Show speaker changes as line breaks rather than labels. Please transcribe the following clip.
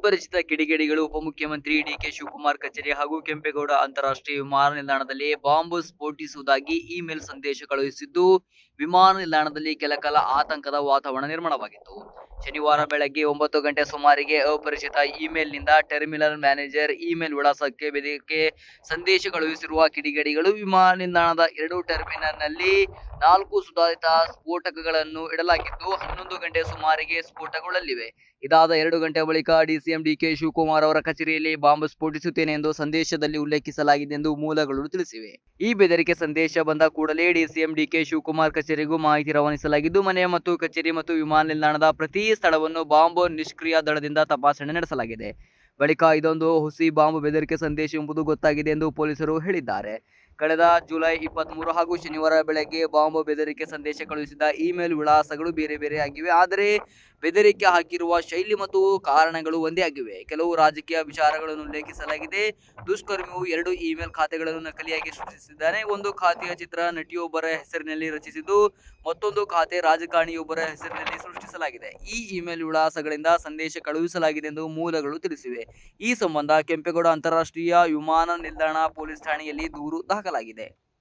ಅಪರಿಚಿತ ಕಿಡಿಗೇಡಿಗಳು ಉಪಮುಖ್ಯಮಂತ್ರಿ ಡಿಕೆ ಶಿವಕುಮಾರ್ ಕಚೇರಿ ಹಾಗೂ ಕೆಂಪೇಗೌಡ ಅಂತಾರಾಷ್ಟ್ರೀಯ ವಿಮಾನ ನಿಲ್ದಾಣದಲ್ಲಿ ಬಾಂಬ್ ಸ್ಫೋಟಿಸುವುದಾಗಿ ಇಮೇಲ್ ಸಂದೇಶ ಕಳುಹಿಸಿದ್ದು, ವಿಮಾನ ನಿಲ್ದಾಣದಲ್ಲಿ ಕೆಲಕಾಲ ಆತಂಕದ ವಾತಾವರಣ ನಿರ್ಮಾಣವಾಗಿತ್ತು. ಶನಿವಾರ ಬೆಳಗ್ಗೆ ಒಂಬತ್ತು ಗಂಟೆ ಸುಮಾರಿಗೆ ಅಪರಿಚಿತ ಇಮೇಲ್ನಿಂದ ಟರ್ಮಿನಲ್ ಮ್ಯಾನೇಜರ್ ಇಮೇಲ್ ವಿಳಾಸಕ್ಕೆ ಬೆದರಿಕೆ ಸಂದೇಶ ಕಳುಹಿಸಿರುವ ಕಿಡಿಗಡಿಗಳು ವಿಮಾನ ನಿಲ್ದಾಣದ ಎರಡು ಟರ್ಮಿನಲ್ನಲ್ಲಿ ನಾಲ್ಕು ಸುಧಾರಿತ ಸ್ಫೋಟಕಗಳನ್ನು ಇಡಲಾಗಿದ್ದು ಹನ್ನೊಂದು ಗಂಟೆ ಸುಮಾರಿಗೆ ಸ್ಫೋಟಗೊಳ್ಳಲಿವೆ. ಇದಾದ ಎರಡು ಗಂಟೆ ಬಳಿಕ ಡಿಸಿಎಂ ಡಿಕೆ ಶಿವಕುಮಾರ್ ಅವರ ಕಚೇರಿಯಲ್ಲಿ ಬಾಂಬ್ ಸ್ಫೋಟಿಸುತ್ತೇನೆ ಎಂದು ಸಂದೇಶದಲ್ಲಿ ಉಲ್ಲೇಖಿಸಲಾಗಿದೆ ಎಂದು ಮೂಲಗಳು ತಿಳಿಸಿವೆ. ಈ ಬೆದರಿಕೆ ಸಂದೇಶ ಬಂದ ಕೂಡಲೇ ಡಿಸಿಎಂ ಡಿಕೆ ಶಿವಕುಮಾರ್ ಕಚೇರಿಗೂ ಮಾಹಿತಿ ರವಾನಿಸಲಾಗಿದ್ದು, ಮನೆ ಮತ್ತು ಕಚೇರಿ ಮತ್ತು ವಿಮಾನ ನಿಲ್ದಾಣದ ಪ್ರತಿ ಸ್ಥಳವನ್ನು ಬಾಂಬ್ ನಿಷ್ಕ್ರಿಯ ದಳದಿಂದ ತಪಾಸಣೆ ನಡೆಸಲಾಗಿದೆ. ಬಳಿಕ ಇದೊಂದು ಹುಸಿ ಬಾಂಬ್ ಬೆದರಿಕೆ ಸಂದೇಶ ಎಂಬುದು ಗೊತ್ತಾಗಿದೆ ಎಂದು ಪೊಲೀಸರು ಹೇಳಿದ್ದಾರೆ. ಕಳೆದ ಜುಲೈ ಇಪ್ಪತ್ತ್ಮೂರು ಹಾಗೂ ಶನಿವಾರ ಬೆಳಗ್ಗೆ ಬಾಂಬ್ ಬೆದರಿಕೆ ಸಂದೇಶ ಕಳುಹಿಸಿದ ಇಮೇಲ್ ವಿಳಾಸಗಳು ಬೇರೆ ಬೇರೆ ಆಗಿವೆ. ಆದರೆ ಬೆದರಿಕೆ ಹಾಕಿರುವ ಶೈಲಿ ಮತ್ತು ಕಾರಣಗಳು ಒಂದೇ ಆಗಿವೆ. ಕೆಲವು ರಾಜಕೀಯ ವಿಚಾರಗಳನ್ನು ಉಲ್ಲೇಖಿಸಲಾಗಿದೆ. ದುಷ್ಕರ್ಮಿಯು ಎರಡು ಇಮೇಲ್ ಖಾತೆಗಳನ್ನು ನಕಲಿಯಾಗಿ ಸೃಷ್ಟಿಸಿದ್ದಾನೆ. ಒಂದು ಖಾತೆಯ ಚಿತ್ರ ನಟಿಯೊಬ್ಬರ ಹೆಸರಿನಲ್ಲಿ ರಚಿಸಿದ್ದು, ಮತ್ತೊಂದು ಖಾತೆ ರಾಜಕಾರಣಿಯೊಬ್ಬರ ಹೆಸರಿನಲ್ಲಿ ಸೃಷ್ಟಿಸಲಾಗಿದೆ ಈ ಇಮೇಲ್ ವಿಳಾಸಗಳಿಂದ ಸಂದೇಶ ಕಳುಹಿಸಲಾಗಿದೆ ಎಂದು ಮೂಲಗಳು ತಿಳಿಸಿವೆ. ಈ ಸಂಬಂಧ ಕೆಂಪೇಗೌಡ ಅಂತಾರಾಷ್ಟ್ರೀಯ ವಿಮಾನ ನಿಲ್ದಾಣ ಪೊಲೀಸ್ ಠಾಣೆಯಲ್ಲಿ ದೂರು ದಾಖಲಾಗಿದೆ.